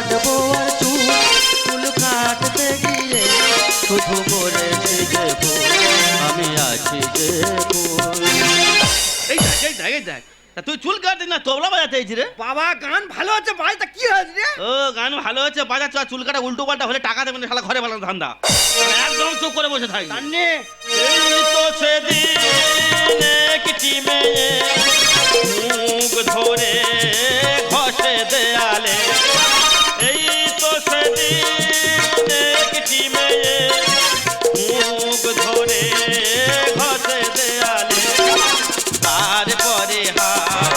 কাটবো আর চুল। চুল কাটতে গিয়ে শুধু করেছি যে আমি আছি যে এই দেখ এই দেখ এই দেখ। তা তুই চুল কাটতে না? তবলা বাজাতে এইছি রে। বাবা গান ভালো হচ্ছে ভাই কি হয়েছে রে? ও গান ভালো হচ্ছে বাজাচ্ছ আর চুল কাটা উল্টো পাল্টা হলে টাকা দেবেন শালা ঘরে বানানো ধান্দা। একদম চুপ করে বসে থাকবি। জানে এই তো সেদিন একটি মেয়ে মুখ ধরে ঘষে দেয়ালে তারপরে হাত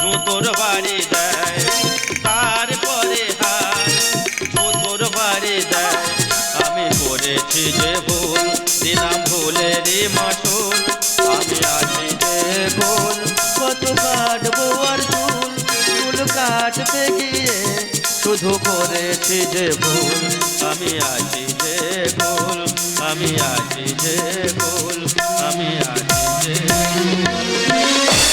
জুতোর বাড়ি দেয়। শুধু করেছি যে ভুল, আমি আছি যে ভুল, আমি আছি যে ভুল, আমি আছি যে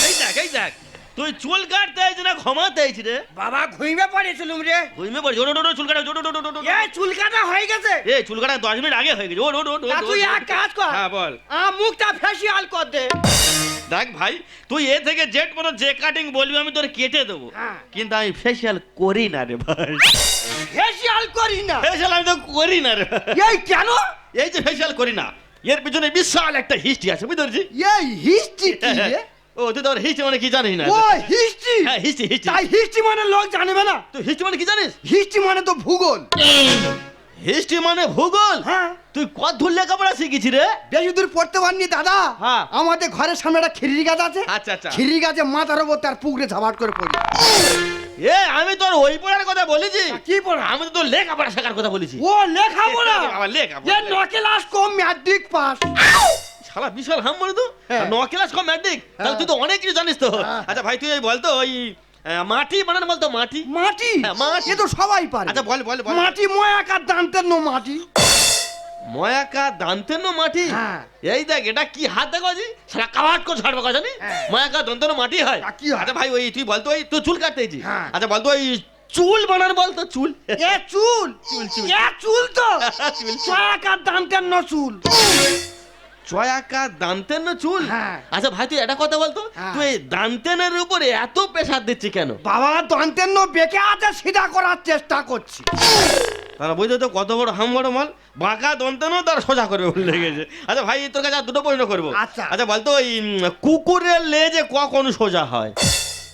এই দেখ, তুই চুল কাটতে না ক্ষমাতে আইছি রে বাবা ঘুইবে পড়েছিলুম রে ঘুমিয়ে পড়ছি ওটো ওটো চুল কাটা ওটো ওটো ওটো এ চুল কাটা হয়ে গেছে এই চুল কাটা দশ মিনিট আগে হয়ে গেছে ওট ওট ওট তুই এক কাজ কর হ্যাঁ বল আ মুখটা ফেসিয়াল কর দে দেখ ভাই তুই এ থেকে জেট পর্যন্ত যে কাটিং বলবি আমি তোর কেটে দেবো হ্যাঁ। কিন্তু আমি ফেসিয়াল করি না রে ভাই ফেসিয়াল করি না ফেসিয়াল আমি তো করি না রে এই কেন এই যে ফেসিয়াল করি না এর পিছনে বিশাল একটা হিস্ট্রি আছে বুঝতে পারছি এই হিস্ট্রি কি রে ও তুই তো হিস্ট্রি মানে কি জানিস না? ও হিস্ট্রি? হ্যাঁ হিস্ট্রি হিস্ট্রি। তাই হিস্ট্রি মানে লোক জানবে না। তুই হিস্ট্রি মানে কি জানিস? হিস্ট্রি মানে তো ভূগোল। হিস্ট্রি মানে ভূগোল? হ্যাঁ। তুই কত দূর লেখাপড়া শিখেছি রে? বেশি দূর পড়তে পারিনি দাদা। হ্যাঁ। আমাদের ঘরের সামনে একটা খিরি গাছ আছে। আচ্ছা, আচ্ছা। খিরি গাছে মাথার তার পুকুরে ঝাপাট করে পড়ি। এ আমি তোর ওই পড়ার কথা বলেছি? কি পড়া? আমি তো তোর লেখাপড়া শেখার কথা বলেছি। ও লেখা পড়া বাবা, লেখাপড়া, এ লেখা। ন ক্লাস কম ম্যাট্রিক পাস। শালা বিশাল হাম বলে তো হ্যাঁ। ন ক্লাস কম ম্যাট্রিক তাহলে তুই তো অনেক কিছু জানিস তো হ্যাঁ। আচ্ছা ভাই তুই এই বলতো ওই মাটি বানানো বলতো মাটি মাটি হ্যাঁ, মাটি। তো সবাই পারে আচ্ছা বল বল মাটি ময়াকার দান্তের নো মাটি ময়াকা দান্তেন মাটি হ্যাঁ। এই দেখ এটা কি হাত দেখো জি সারা কাবাট করে ছাড়বে কথা জানি। ময়াকা দন্তন মাটি হয় কি? আচ্ছা ভাই ওই তুই বলতো ওই তুই চুল কাটতেছি। আচ্ছা বলতো ওই চুল বানানো বলতো চুল এ চুল চুল, চুল। এ চুল তো চুল। ময়াকার দান্তের নো চুল চয়াকা দান্তেন চুল? হ্যাঁ। আচ্ছা ভাই তুই একটা কথা বলতো? হ্যাঁ। তুই দান্তেনের উপরে এত প্রেসার দিচ্ছি কেন? বাবা দান্তের নো বেঁকে আছে সিধা করার চেষ্টা করছি। তারা বুঝতে তো কত বড় হাম বড় মাল। বাঁকা দন্তেনও তার সোজা করবে বলে লেগেছে আচ্ছা ভাই তোর কাছে দুটো প্রশ্ন করব। আচ্ছা। আচ্ছা বলতো ওই কুকুরের লেজে কখন সোজা হয়?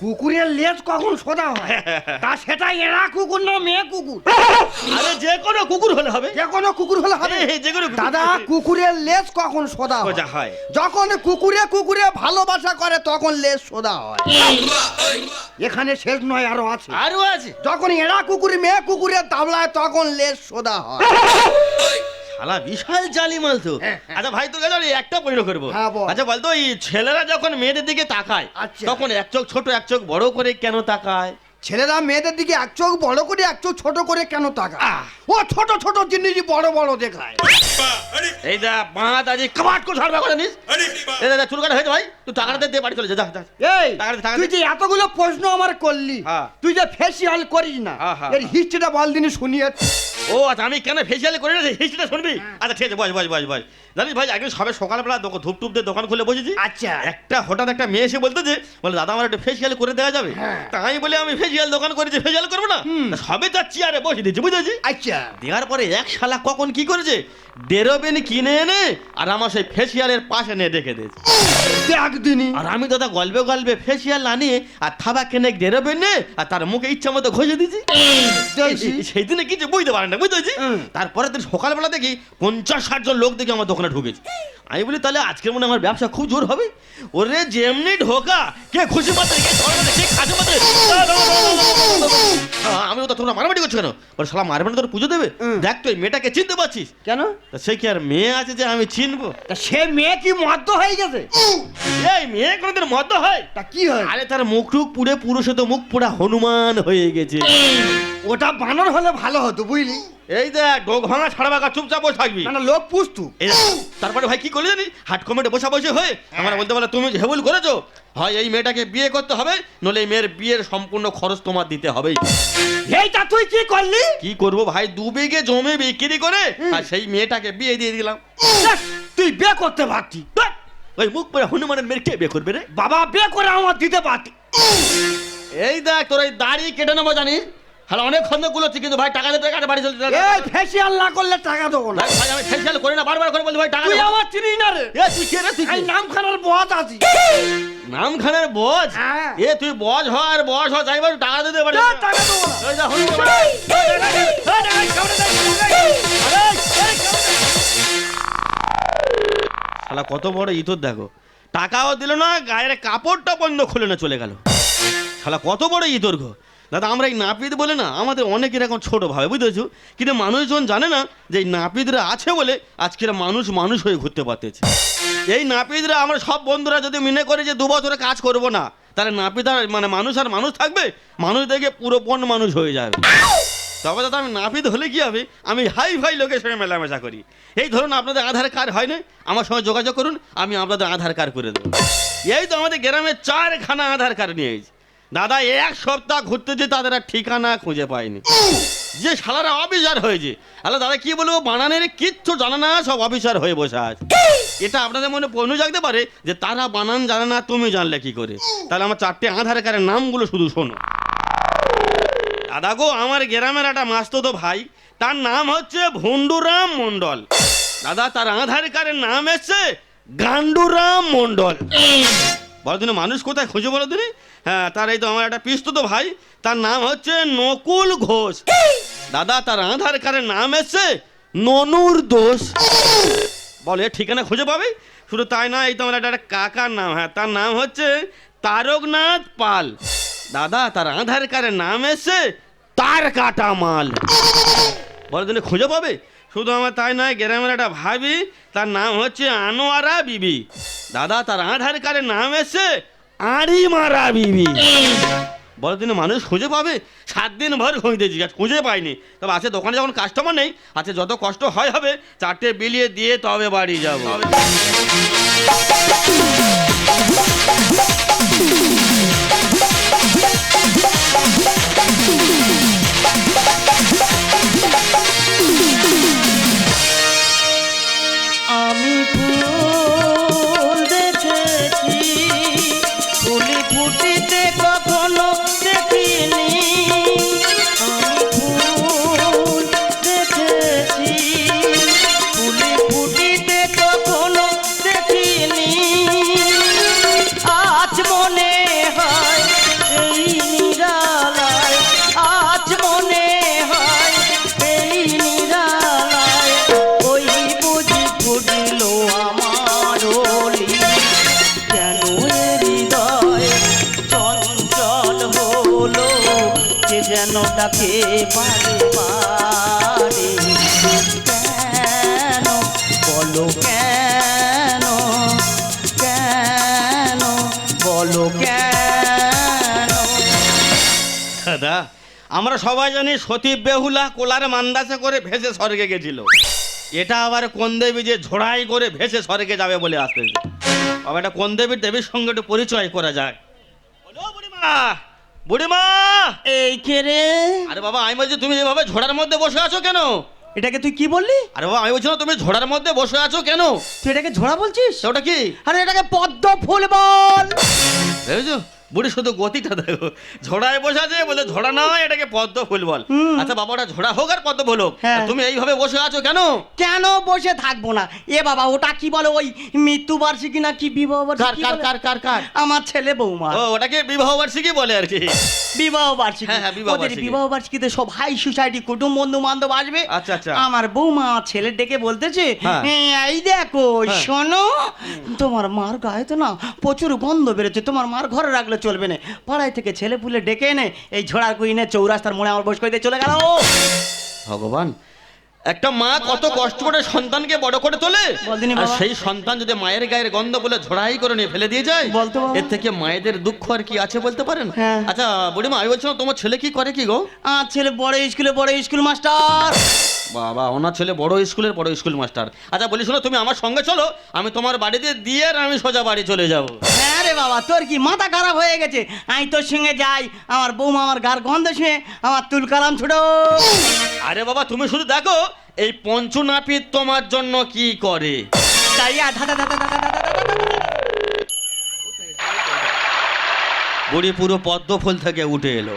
কুকুরের লেজ কখন সোজা হয়? তা সেটা এরা কুকুর না মেয়ে কুকুর। আরে যে কোনো কুকুর হলে হবে। যে কোনো কুকুর হলে হবে। যে কোনো দাদা কুকুরের লেজ কখন সোজা সোজা হয়। যখন কুকুরে কুকুরে ভালোবাসা করে তখন লেজ সোজা হয়। এখানে শেষ নয় আরও আছে। আরও আছে। যখন এরা কুকুর মেয়ে কুকুরে তাবলায় তখন লেজ সোজা হয়। শালা বিশাল জালি মাল তো। হ্যাঁ, হ্যাঁ। আচ্ছা ভাই তোকে জানি একটা প্রশ্ন করব। হ্যাঁ, আচ্ছা বলতো ওই ছেলেরা যখন মেয়েদের দিকে তাকায় আচ্ছা। তখন এক চোখ ছোট এক চোখ বড় করে কেন তাকায়? ছেলেরা মেয়েদের দিকে এক চোখ বড় করে এক চোখ ছোট করে কেন তাকায়? আহ। ও ছোট ছোট জিনিস বড় বড় দেখায়। এই দা বাঁধ আজ কাবাট করে ছাড়বে কথা নিস। এই দাদা চুল কাটা হয়েছে ভাই তুই টাকাটা দে, দে বাড়ি চলে যা যা, যা। এই তুই যে এতগুলো প্রশ্ন আমার করলি। তুই যে ফেসিয়াল করিস না এর। হিস্ট্রিটা বল দিনি শুনিয়ে ও আচ্ছা আমি কেন ফেসিয়াল করে না হিস্ট্রিটা শুনবি? আচ্ছা ঠিক আছে বস বস বস বস। জানিস ভাই একদিন সবে সকালবেলা দোকান ধূপ টুপ দিয়ে দোকান খুলে বসেছি। আচ্ছা। একটা হঠাৎ একটা মেয়ে এসে বলতে যে বলে দাদা আমার একটা ফেসিয়াল করে দেওয়া যাবে? হ্যাঁ। তাই বলে আমি ফেসিয়াল দোকান করেছি ফেসিয়াল করব না। তা সবে তার চেয়ারে বসে দিয়েছি বুঝেছি আচ্ছা। দেওয়ার পরে এক শালা কখন কি করেছে? ডেরোবেন কিনে এনে আর আমার সেই ফেসিয়ালের পাশে নিয়ে রেখে দিয়েছে। দিনি। আর আমি দাদা গল্পে গল্পে ফেসিয়াল আনিয়ে আর থাবা কেনে ডেরোবেন নে আর তার মুখে ইচ্ছা মতো ঘষে দিয়েছি। সেই দিনে কিছু বুঝতে পারেন। না বুঝতে। তারপরে দিন সকালবেলা দেখি পঞ্চাশ ষাট জন লোক দেখি আমার দোকানে ঢুকেছে। আমি বলি তাহলে আজকের মনে আমার ব্যবসা খুব জোর হবে? ওরে যেমনি ঢোকা কে খুশি কে কে আমি তো তোমরা মারামারি করছ কেন? ওর শালা মারবে না তোর পুজো দেবে? দেখ তুই মেয়েটাকে চিনতে পারছিস? কেন? সে কি আর মেয়ে আছে যে আমি চিনবো? তা সে মেয়ে কি মদ্য হয়ে গেছে? এই মেয়ে কোনোদিন মদ্য হয়? টা কি হয়? আরে তার মুখ টুক পুড়ে পুরুষে তো মুখ পুরা হনুমান হয়ে গেছে। ওটা বানর হলে ভালো হতো বুঝলি? এই দেখ ডোক ভাঙা ছাড়া চুপচাপ বসে থাকবি। না লোক পুষতু। তারপরে ভাই কি করলি জানি হাট কমেটে বসা বসে হয়ে আমরা বলতে পারলে তুমি হেবুল করেছ হয় এই মেয়েটাকে বিয়ে করতে হবে নলে এই মেয়ের বিয়ের সম্পূর্ণ খরচ তোমার দিতে হবে এইটা তুই কি করলি? কি করব ভাই দু বিঘে জমি বিক্রি করে আর সেই মেয়েটাকে বিয়ে দিয়ে দিলাম। তুই বিয়ে করতে পারতি। ওই মুখ পরে হনুমানের কে বিয়ে করবে রে? বাবা বিয়ে করে আমার দিতে পারতি। এই দেখ তোর এই দাড়ি কেটে নেব জানিস? হ্যালো অনেক খন্দ গুলোছি কিন্তু ভাই টাকা দিতে টাকা বাড়ি চলছে এই ফেসিয়াল না করলে টাকা দেবো না ভাই আমি ফেসিয়াল করি না বারবার করে বলছি ভাই টাকা তুই আমার চিনি না রে এ তুই কে রে তুই? এই নাম খানার বহাত আছি নাম খানের বজ হ্যাঁ। এ তুই বজ হ আর বজ হ যাইবার টাকা দিতে পারি না, টাকা দেবো না এই যা হনুমান শালা কত বড় ইতর দেখো টাকাও দিল না গায়ের কাপড়টা বন্ধ খুলে না চলে গেল শালা কত বড় ইতর গো দাদা, আমরা এই নাপিত বলে না, আমাদের অনেক এরকম ছোট ভাবে বুঝতেছো কিন্তু মানুষজন জানে না যে এই নাপিতরা আছে বলে আজকের মানুষ মানুষ হয়ে ঘুরতে পারতেছে। এই নাপিতরা, আমরা সব বন্ধুরা যদি মনে করে যে দু বছরে কাজ করব না, তাহলে নাপিত আর মানে মানুষ আর মানুষ থাকবে? মানুষ দেখে পুরো পণ মানুষ হয়ে যাবে। তবে দাদা, আমি নাপিত হলে কি হবে? আমি হাই ফাই লোকের সঙ্গে মেলামেশা করি। এই ধরুন আপনাদের আধার কার্ড হয় না? আমার সঙ্গে যোগাযোগ করুন, আমি আপনাদের আধার কার্ড করে দেবো। এই তো আমাদের গ্রামে চারখানা আধার কার্ড নিয়েছি দাদা এক সপ্তাহ ঘুরতে যে তাদের আর ঠিকানা খুঁজে পায়নি যে শালারা অফিসার হয়েছে। আল্লাহ দাদা কি বলব বানানের কিচ্ছু জানে না সব অফিসার হয়ে বসে আছে। এটা আপনাদের মনে প্রশ্ন জাগতে পারে যে তারা বানান জানে না তুমি জানলে কি করে? তাহলে আমার চারটে আধার কার্ডের নামগুলো শুধু শোনো। দাদা গো আমার গ্রামের একটা মাস্ত তো ভাই তার নাম হচ্ছে ভন্ডুরাম মণ্ডল। দাদা তার আধার কার্ডের নাম এসছে গান্ডুরাম মণ্ডল। বলো দিনে মানুষ কোথায় খুঁজে বলো দিনে হ্যাঁ তার এই তো আমার একটা পিস্তুতো ভাই তার নাম হচ্ছে নকুল ঘোষ। দাদা তার আধার কার্ডের নাম এসছে ননুর দোষ। বলে ঠিকানা খুঁজে পাবে? শুধু তাই না এই তো আমার একটা কাকার নাম হ্যাঁ তার নাম হচ্ছে তারকনাথ পাল। দাদা তার আধার কার্ডের নাম এসছে তার কাটা মাল। বলে দিনে খুঁজে পাবে? শুধু আমার তাই নয় গ্রামের একটা ভাবি তার নাম হচ্ছে আনোয়ারা বিবি। দাদা, তার আধার কার্ডের নাম এসে আড়ি মারা বিবি। বড় দিনে মানুষ খুঁজে পাবে, সাত দিন ভর খুঁজতে জিজ্ঞাসা খুঁজে পাইনি। তবে আছে, দোকানে যখন কাস্টমার নেই, আছে, যত কষ্ট হয় হবে, চারটে বিলিয়ে দিয়ে তবে বাড়ি যাব। তাকে বারে বারে। কেন? বলো কেন? কেন? বলো কেন? দাদা আমরা সবাই জানি সতী বেহুলা কোলার মান্দাসে করে ভেসে স্বর্গে গেছিল। এটা আবার কোন দেবী যে ঝোড়াই করে ভেসে স্বর্গে যাবে বলে আসতেছে? বাবা, এটা কোন দেবীর দেবীর সঙ্গে একটু পরিচয় করা যায়। বুড়িমা। বুড়িমা! এই কে রে? আরে বাবা আমি বলছি তুমি যেভাবে ঝোড়ার মধ্যে বসে আছো কেন? এটাকে তুই কি বললি? আরে বাবা আমি বলছিলাম তুমি ঝোড়ার মধ্যে বসে আছো কেন? তুই এটাকে ঝোড়া বলছিস? ওটা কি? আরে এটাকে পদ্ম ফুল বল। ভেবেছো? বুড়ি শুধু গতিটা দেখো। ঝোড়ায় বসে আছে বলে ঝোড়া নয় এটাকে পদ্ম ফুল বল। আচ্ছা বাবা ওটা ঝোড়া হোক আর পদ্ম ফুল হোক হ্যাঁ। তুমি এইভাবে বসে আছো কেন? কেন বসে থাকব না? এ বাবা ওটা কি বলে ওই মৃত্যু বার্ষিকী না কি বিবাহ বার্ষিকী কার কার কার কার? আমার ছেলে বৌমা। ও ওটাকে বিবাহ বার্ষিকী বলে আর কি। বিবাহ বার্ষিকী হ্যাঁ, হ্যাঁ, বিবাহ বার্ষিকী। বিবাহ বার্ষিকীতে সব হাই সোসাইটি কুটুম বন্ধু বান্ধব আসবে। আচ্ছা, আচ্ছা। আমার বৌমা ছেলে ডেকে বলতেছে হ্যাঁ। এই দেখো হ্যাঁ। শোনো তোমার মার গায়ে তো না প্রচুর গন্ধ বেরোচ্ছে তোমার মার ঘরে রাখলে চলবে না। পাড়ায় থেকে ছেলে পুলে ডেকে এনে এই ঝোড়া কুইনে চৌরাস্তার মোড়ে আমার বস দিয়ে চলে গেল। ভগবান একটা মা কত কষ্ট করে সন্তানকে বড় করে তোলে। আর সেই সন্তান যদি মায়ের গায়ের গন্ধ বলে ঝড়াই করে নিয়ে ফেলে দিয়ে যায়। এর থেকে মায়েদের দুঃখ আর কি আছে বলতে পারেন? হ্যাঁ। আচ্ছা বুড়িমা আমি বলছিলাম তোমার ছেলে কি করে কি গো? আর ছেলে বড় স্কুলে বড় স্কুল মাস্টার। বাবা ওনার ছেলে বড় স্কুলের বড় স্কুল মাস্টার। আচ্ছা বলি শোনো তুমি আমার সঙ্গে চলো আমি তোমার বাড়িতে দিয়ে আর আমি সোজা বাড়ি চলে যাব। হ্যাঁ রে বাবা তোর কি মাথা খারাপ হয়ে গেছে? আমি তোর সঙ্গে যাই আমার বৌমা আমার গার গন্ধ শুয়ে আমার তুল কালাম ছুটো। আরে বাবা তুমি শুধু দেখো এই পঞ্চনাপিত তোমার জন্য কি করে বুড়ি পুরো পদ্ম ফুল থেকে উঠে এলো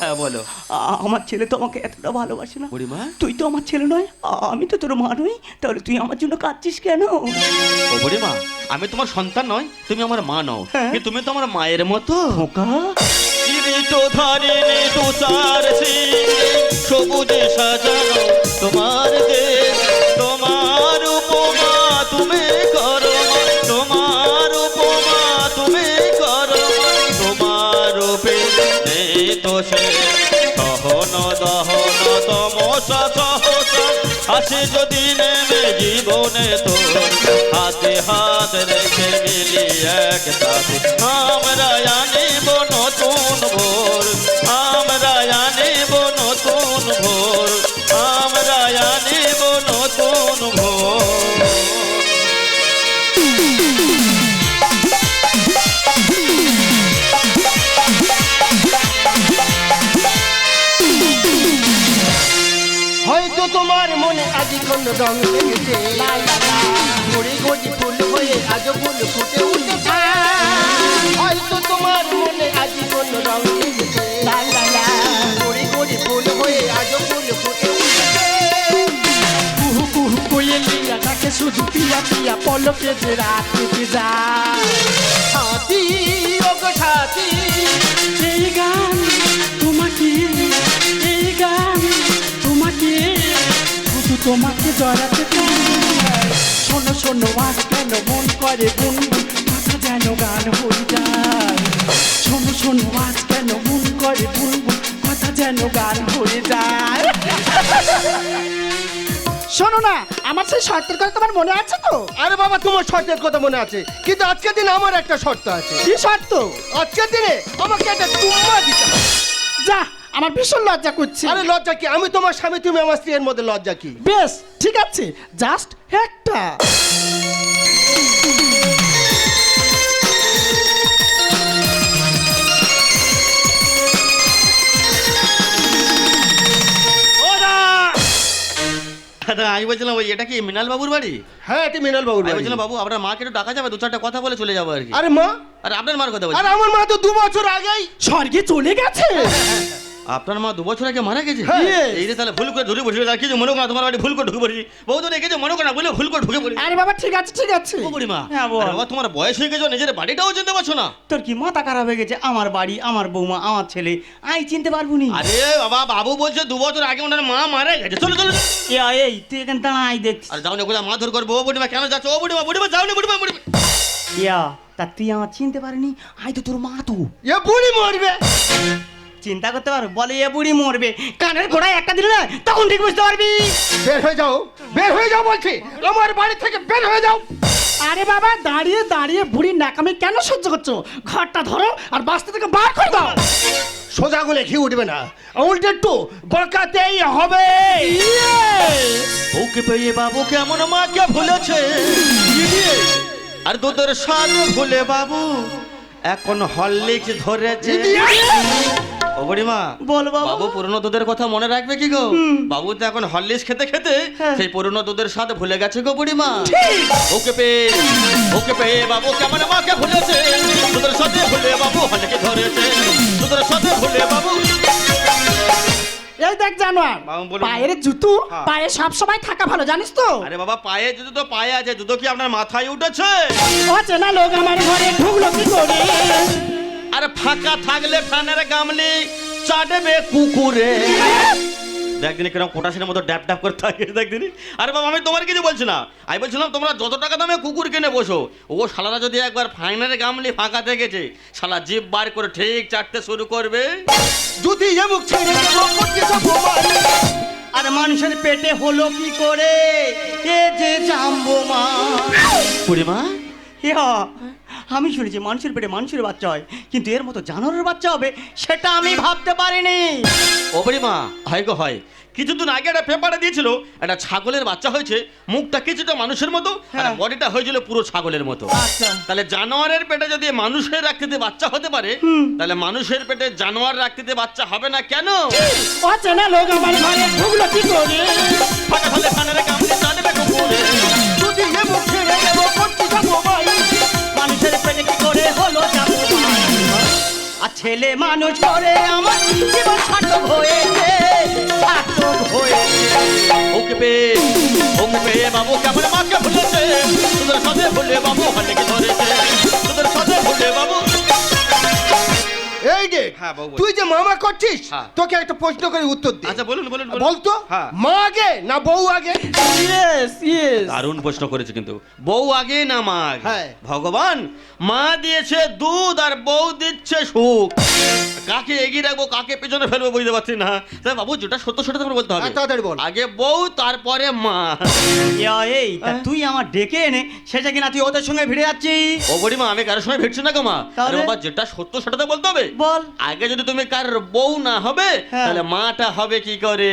হ্যাঁ বলো আমার ছেলে তো আমাকে এতটা ভালোবাসে না বুড়িমা তুই তো আমার ছেলে নয় আমি তো তোর মা নই তাহলে তুই আমার জন্য কাঁদছিস কেন বুড়ি মা আমি তোমার সন্তান নয় তুমি আমার মা নও তুমি তো আমার মায়ের মতো খোকা কিরিট ধারিণী তুষার সবুজে সাজানো তোমার দেশ, তোমার উপমা তুমি করো তোমার উপমা তুমি করো তোমার রূপে তো সে সহন দহন তমসা সহসা। আসে যদি নেমে জীবনে তোর। হাতে হাত রেখে মিলি এক সাথে আমরা আনিব নতুন ভোর। আমরা আনিব নতুন ভোর। আমরা আনিব নতুন ভোর। আজ কোন রং লেগেছে ঘুরে গজি ফুল হয়ে আজ ফুল ফুটে উঠেছে। হয়তো তোমার মনে আজ কোন রং লেগেছে ঘুরে গজি ফুল হয়ে আজ ফুল ফুটে উঠেছে। কুহু কুহু কোয়েলিয়া তাকে শুধু পিয়া পিয়া পলকে যে রাত যায় সাথী, ওগো সাথী এই গান তোমাকে জড়াতে শোনো শোনো আজ কেন মন করে গুনগুন কথা যেন গান হয়ে যায়। শোনো শোনো আজ কেন মন করে গুনগুন কথা যেন গান হয়ে যায়। শোনো না আমার সেই শর্তের কথা তোমার মনে আছে তো? আরে বাবা তোমার শর্তের কথা মনে আছে। কিন্তু আজকের দিনে আমার একটা শর্ত আছে। কি শর্ত? আজকের দিনে আমাকে একটা চুম্মা দিতে হবে। যা আমার ভীষণ লজ্জা করছে। আরে লজ্জা কি? আমি তোমার স্বামী তুমি আমার স্ত্রীর মধ্যে লজ্জা কি? বেশ ঠিক আছে। জাস্ট একটা। দাদা আমি বলছিলাম ওই এটা কি মৃণাল বাবুর বাড়ি? হ্যাঁ এটি মিনাল বাবুর আমি বাড়ি। বলছিলাম বাবু আপনার মাকে একটু ডাকা যাবে দু চারটা কথা বলে চলে যাব আর কি। আরে মা? আর আপনার মার কথা আরে বলছি আমার মা তো দু বছর আগেই স্বর্গে চলে গেছে। আপনার মা দু বছর আগে মারা গেছে? হ্যাঁ। এই রে তাহলে ভুল করে ধরে বসে আর কিছু মনে করো তোমার বাড়ি ভুল করে ঢুকে পড়ি বহু তো রেখেছে মনে করো না বলে ভুল করে ঢুকে পড়ি আরে বাবা ঠিক আছে ঠিক আছে। ও বুড়িমা। হ্যাঁ, আরে বাবা তোমার বয়স হয়ে গেছে নিজের বাড়িটাও চিনতে পারছ না? তোর কি মাথা খারাপ হয়ে গেছে? আমার বাড়ি আমার বৌমা আমার ছেলে আমি চিনতে পারব নি। আরে বাবা বাবু বলছে দু বছর আগে ওনার মা মারা গেছে। চলো চলো এই তুই এখানে দাঁড়াই দেখছিস আর যাও না কোথায়? মারধর করব। ও বুড়িমা কেন যাচ্ছ? ও বুড়িমা বুড়িমা যাও না বুড়িমা। বুড়িমা ইয়া তা তুই আমার চিনতে পারিনি? আই তো তোর মা তো। এ বুড়ি মরবে। চিন্তা করতে পারো? বলে এ বুড়ি মরবে। কানের গোড়ায় একটা দিলে না তখন ঠিক বুঝতে পারবি। বের হয়ে যাও বের হয়ে যাও বলছি। আমার বাড়ি থেকে বের হয়ে যাও। আরে বাবা দাঁড়িয়ে দাঁড়িয়ে বুড়ির নাকামি কেন সহ্য করছ? ঘরটা ধরো আর বাস্তা থেকে বার করে দাও। সোজা গুলে ঘি উঠবে না। উল্টে একটু বকাতেই হবে। ওকে পেয়ে বাবু কেমন মাকে ভুলেছে? আর দুধের স্বাদ ভুলে বাবু এখন হরলিক্স ধরেছে। ও বুড়িমা বল বাবা। পুরনো দুধের কথা মনে রাখবে কি গো? বাবু তো এখন হরলিক্স খেতে খেতে হ্যাঁ। সেই পুরনো দুধের স্বাদ ভুলে গেছে গো বুড়িমা। ওকে পেয়ে ওকে পেয়ে বাবু কেমন মাকে ভুলেছে? দুধের সাথে ভুলে বাবু হরলিক্স ধরেছে। দুধের সাথে ভুলে বাবু। এই দেখ জানোয়ার পায়ের জুতো হ্যাঁ। পায়ে সব সময় থাকা ভালো জানিস তো? আরে বাবা পায়ে জুতো তো পায়ে আছে জুতো কি আপনার মাথায় উঠেছে? চেনা লোক আমার ঘরে ঢুকলো কি করে? আরে ফাঁকা থাকলে ফ্যানের গামলি চাটবে কুকুরে। দেখদিন কীরকম কোটাসিনের মতো ড্যাপ ড্যাপ করে থাকে দেখদিন আরে বাবা আমি তোমার কিছু বলছি না। আমি বলছিলাম তোমরা যত টাকা দামে কুকুর কিনে বসো ও শালারা যদি একবার ফাইনাল গামলি ফাঁকা দেখেছে শালা জিপ বার করে ঠিক চাটতে শুরু করবে। যদি এমুক ছেড়ে। আর মানুষের পেটে হলো কি করে? এ যে জাম্বো মা বুড়িমা ইয়া আমি শুনেছি মানুষের পেটে মানুষের বাচ্চা হয় কিন্তু এর মতো জানোয়ারের বাচ্চা হবে সেটা আমি ভাবতে পারিনি। ও বুড়িমা হয় গো হয়। কিছুদিন আগে একটা পেপারে দিয়েছিল একটা ছাগলের বাচ্চা হয়েছে মুখটা কিছুটা মানুষের মতো আর হ্যাঁ। বডিটা হয়েছিল পুরো ছাগলের মতো। আচ্ছা। তাহলে জানোয়ারের পেটে যদি মানুষের রাখতে বাচ্চা হতে পারে তাহলে মানুষের পেটে জানোয়ার রাখতে বাচ্চা হবে না কেন? অচেনা লোক আমার ঘরে ঢুকলো কি করে? ফাটা ফানারে কামড়ে জানবে কুকুরে হলো আর ছেলে মানুষ করে আমার জীবন সার্থক হয়েছে সার্থক হয়েছে। ওকে বাবু, কেমন মাকে ভুলেছে? তোদের সাথে ভুলে বাবু ধরেছে? তোদের সাথে ভুলে বাবু এই যে হ্যাঁ। তুই যে মামা করছিস হ্যাঁ। তোকে একটা প্রশ্ন করে উত্তর দে আচ্ছা বলুন বলুন। বলতো? হ্যাঁ। মা আগে না বউ আগে? ইয়েস ইয়েস দারুণ প্রশ্ন করেছে কিন্তু। বউ আগে না মা আগে? হ্যাঁ। ভগবান মা দিয়েছে দুধ আর বউ দিচ্ছে সুখ। কাকে এগিয়ে রাখব কাকে পেছনে ফেলব বুঝতে পারছি না। তাই বাবু যেটা সত্য সেটা তোমার বলতে হবে। তাড়াতাড়ি বল। আগে বউ তারপরে মা। এই তুই আমার ডেকে এনে সেটা কিনা তুই ওদের সঙ্গে ভিড়ে যাচ্ছিস? ও বড়িমা আমি কারোর সঙ্গে ভিড়ছি না গো মা। বাবা যেটা সত্য সেটা তো বলতে হবে। বল। আগে যদি তুমি কার বউ না হবে হ্যাঁ। তাহলে মাটা হবে কি করে?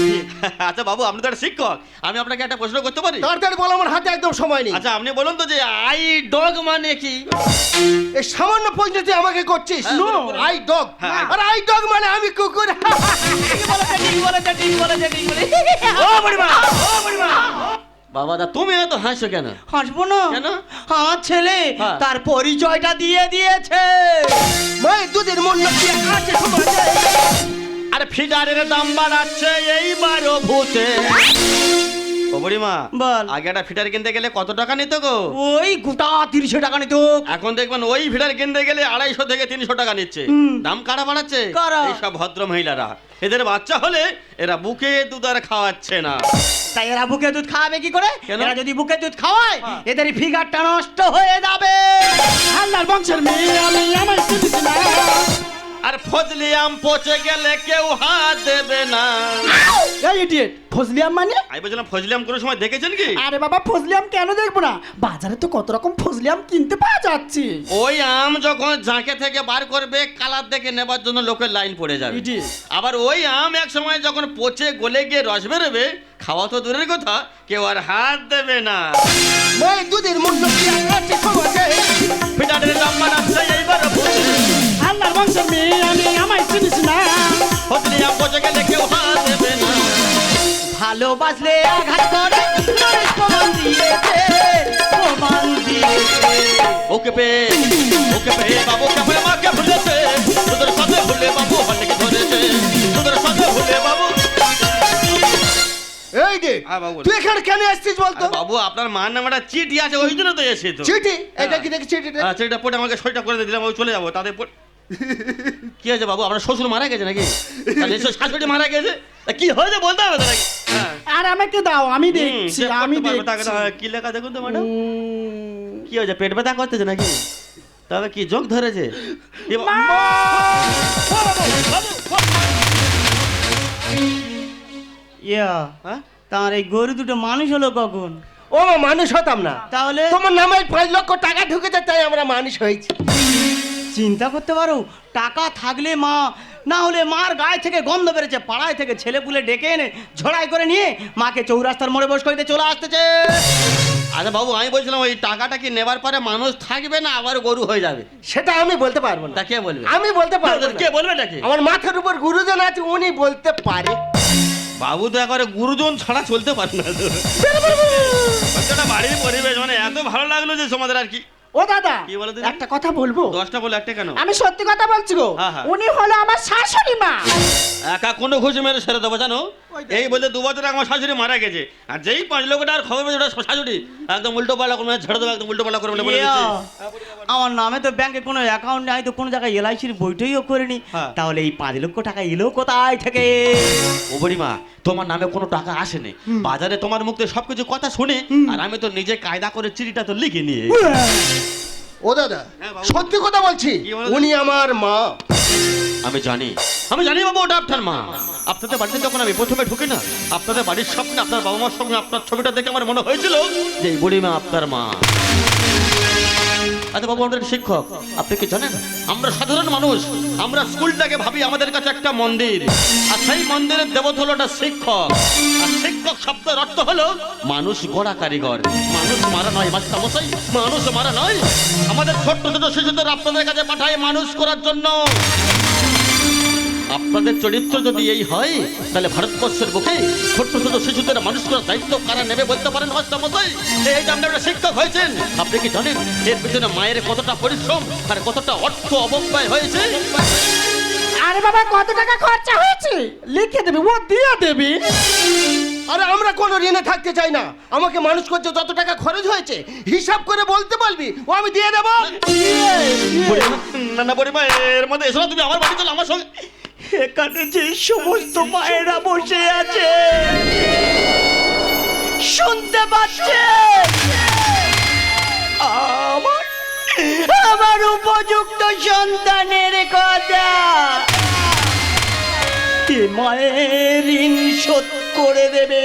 আচ্ছা বাবু আপনি তো শিক্ষক। আমি আপনাকে একটা প্রশ্ন করতে পারি? তাড়াতাড়ি বল আমার হাতে একদম সময় নেই। আচ্ছা আপনি বলুন তো যে আই ডগ মানে কি? এই সামান্য তুই আমাকে করছিস? হ্যাঁ, নো। I dog. হ্যাঁ। আর আই ডগ মানে আমি কুকুর। ঠিক বলেছে ঠিক বলেছে ঠিক বলেছে ও বড়িমা ও বড়িমা। বাবা দা তুমি এত হাসছো কেন? হাসবো না। কেন? আমার ছেলে হ্যাঁ। তার পরিচয়টা দিয়ে দিয়েছে। মাই দুধের মূল্য কি আছে আর আরে ফিডারের দাম বাড়াচ্ছে এইবারও ভূতে। ও বল। আগে একটা ফিডার কিনতে গেলে কত টাকা নিত গো? ওই গোটা তিরিশশো টাকা নিত। এখন দেখবেন ওই ফিডার কিনতে গেলে আড়াইশো থেকে তিনশো টাকা নিচ্ছে। দাম কারা বাড়াচ্ছে? কারা? এইসব ভদ্র মহিলারা। এদের বাচ্চা হলে এরা বুকে দুধ আর খাওয়াচ্ছে না। তাই এরা বুকে দুধ খাওয়াবে কি করে? এরা যদি বুকে দুধ খাওয়ায় হ্যাঁ। এদের ফিগারটা নষ্ট হয়ে যাবে। আল্লাহর বংশের মেয়ে আমি আমার চিনিস না। আর ফজলি আম পচে গেলে কেউ হাত দেবে না। এই ইডিয়েট ফজলিয়াম মানে? আমি বলছিলাম ফজলি আম কোনো সময় দেখেছেন কি? আরে বাবা ফজলিয়াম কেন দেখব না? বাজারে তো কত রকম ফজলিয়াম কিনতে পাওয়া যাচ্ছে। ওই আম যখন জাঁকে থেকে বার করবে কালার দেখে নেবার জন্য লোকের লাইন পড়ে যাবে। আবার ওই আম এক সময় যখন পচে গলে গিয়ে রস বেরোবে খাওয়া তো দূরের কথা কেউ আর হাত দেবে না। দুধের মূল্য কি আছে সমাজে ফিডারের দাম বাড়াচ্ছে এইবার। আল্লাহর বংশের মেয়ে আমি আমার চিনিস না। ফজলি আম গেলে কেউ হাত দেবে না। ভালোবাসলে আঘাত করে প্রমাণ দিয়েছে প্রমাণ দিয়েছে। ওকে পে ওকে পে বাবু কেমন মাকে ভুলেছে। তোদের সাথে ভুলে বাবু হলেকে ধরেছে। তোদের সাথে ভুলে বাবু। এই যে হ্যাঁ, তুই এখানে কেন আসছিস বলতো? বাবু আপনার মার নামে একটা চিঠি আছে ওই জন্য তো এসে তো চিঠি? এটা কি দেখি চিঠিটা? হ্যাঁ, চিঠিটা পড়ে আমাকে সইটা করে দিয়ে দিলাম আমি চলে যাব তাদের কি হয়েছে বাবু? আপনার শ্বশুর মারা গেছে নাকি? শাশুড়ি মারা গেছে? তা কি হয়েছে বলতে হবে নাকি? হ্যাঁ। আর আমাকে দাও আমি দেখছি আমি দেখছি। কি লেখা দেখুন তো ম্যাডাম। কি হয়েছে পেট ব্যথা করতেছে নাকি? তবে কি যোগ ধরেছে? ইয়া হ্যাঁ? তার এই গরু দুটো মানুষ হলো কখন? ও মানুষ হতাম না। তাহলে? তোমার নামে পাঁচ লক্ষ টাকা ঢুকেছে তাই আমরা মানুষ হয়েছি। চিন্তা করতে পারো? টাকা থাকলে মা না হলে মার গায়ে থেকে গন্ধ বেড়েছে পাড়ায় থেকে ছেলে পুলে ডেকে এনে ঝড়াই করে নিয়ে মাকে চৌরাস্তার মোড়ে বস করে চলে আসতেছে। আরে বাবু আমি বলছিলাম ওই টাকাটা কি নেবার পরে মানুষ থাকবে না আবার গরু হয়ে যাবে? সেটা আমি বলতে পারব না। তা কে বলবে? আমি বলতে পারব না। কে বলবে নাকি? আমার মাথার উপর গুরুজন আছে উনি বলতে পারে। বাবু তো একবারে গুরুজন ছাড়া চলতে পারে না। তো। বাচ্চাটা বাড়ির পরিবেশ মানে এত ভালো লাগল যে তোমাদের আর কি ও দাদা কি বলো দিদি? একটা কথা বলব? দশটা বলে একটা কেন? আমি সত্যি কথা বলছি গো হ্যাঁ, হ্যাঁ। উনি হলো আমার শাশুড়ি মা। একা কোনো খুশি মেরে সেরে দেবো জানো? এই বলে দু বছর আগে আমার শাশুড়ি মারা গেছে। আর যেই পাঁচ লক্ষ টাকার খবর পেয়েছে ওটা শাশুড়ি। একদম উল্টো পাল্টা করে ছেড়ে দেবো একদম উল্টো পাল্টা করে বলে বলে দিচ্ছি। আমার নামে তো ব্যাংকে কোনো অ্যাকাউন্ট নাই তো কোনো জায়গায় এলআইসির বইটইও করিনি। হ্যাঁ। তাহলে এই পাঁচ লক্ষ টাকা এলো কোথায় থেকে? ও বুড়িমা তোমার নামে কোনো টাকা আসেনি। বাজারে তোমার মুখ থেকে সবকিছু কথা শুনে আর আমি তো নিজে কায়দা করে চিঠিটা তো লিখে নিয়ে ও দাদা হ্যাঁ, সত্যি কথা বলছি? উনি আমার মা। আমি জানি। আমি জানি বাবু ওটা আপনার মা। আপনাদের বাড়িতে যখন আমি প্রথমে ঢুকি না আপনাদের বাড়ির স্বপ্নে আপনার বাবা মার সঙ্গে আপনার ছবিটা দেখে আমার মনে হয়েছিল যে বলি বুড়ি মা আপনার মা। আচ্ছা বাবু আমাদের শিক্ষক, আপনি কি জানেন? আমরা সাধারণ মানুষ, আমরা স্কুলটাকে ভাবি আমাদের কাছে একটা মন্দির। আর সেই মন্দিরের দেবতা হলো একটা শিক্ষক। আর শিক্ষক শব্দের অর্থ হলো, মানুষ গড়া কারিগর। মানুষ মারা নয় মাস্টার মশাই মানুষ মারা নয়। আমাদের ছোট্ট ছোট শিশুদের আপনাদের কাছে পাঠায় মানুষ করার জন্য। আপনাদের চরিত্র যদি এই হয় তাহলে ভারতবর্ষের বুকে ছোট্ট ছোট শিশুদের মানুষ করার দায়িত্ব কারা নেবে বলতে পারেন মশাই এই যে আপনারা শিক্ষক হয়েছেন আপনি কি জানেন এর পিছনে মায়ের কতটা পরিশ্রম আর কতটা অর্থ অবক্ষয় হয়েছে? আরে বাবা কত টাকা খরচা হয়েছে? লিখে দেবে ও দিয়ে দেবে। আরে আমরা কোনো ঋণে থাকতে চাই না। আমাকে মানুষ করতে যত টাকা খরচ হয়েছে হিসাব করে বলতে পারবি ও আমি দিয়ে দেবো। না না পরিমা এর মধ্যে এসো তুমি আমার বাড়ি চলো আমার সঙ্গে এখানে যে সমস্ত মায়েরা বসে আছে শুনতে পাচ্ছে? আমার আমার উপযুক্ত সন্তানের কথা। মায়ের ঋণ শোধ করে দেবে?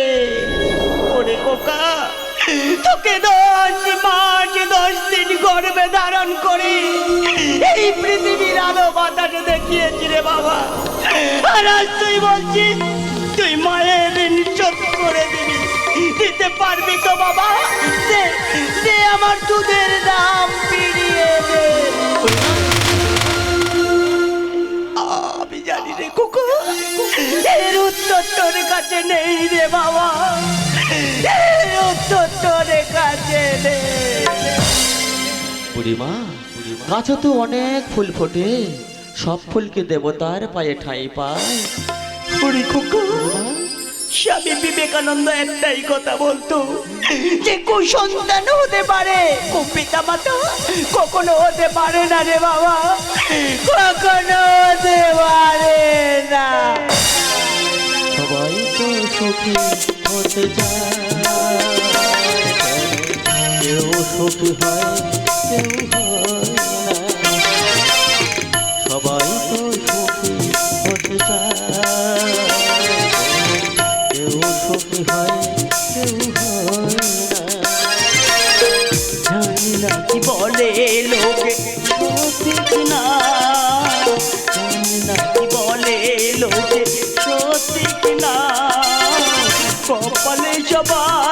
ওরে কোকা তোকে দশ মাস দশ দিন গর্ভে ধারণ করি। এই পৃথিবীর আলো বাতাসে দেখিয়েছি রে বাবা। আর আজ তুই বলছিস, তুই মায়ের ঋণ শোধ করে দিবি। দিতে পারবি তো বাবা? দে আমার দুধের দাম ফিরিয়ে দে। আমি জানি রে কুকু এর উত্তর তোর কাছে নেই রে বাবা। উত্তর তোর কাছে বুড়িমা গাছে তো অনেক ফুল ফোটে। সব ফুলকে দেবতার পায়ে ঠাঁই পায়। হরি কুকু স্বামী বিবেকানন্দ একটাই কথা বলতো। যে কুসন্তান হতে পারে কুপিতা মাতা কখনো হতে পারে না রে বাবা। কখনো হতে পারে না। সবাই তো সুখী। হতে যায়। কেউ সুখী হয় কেউ হয়। লোকে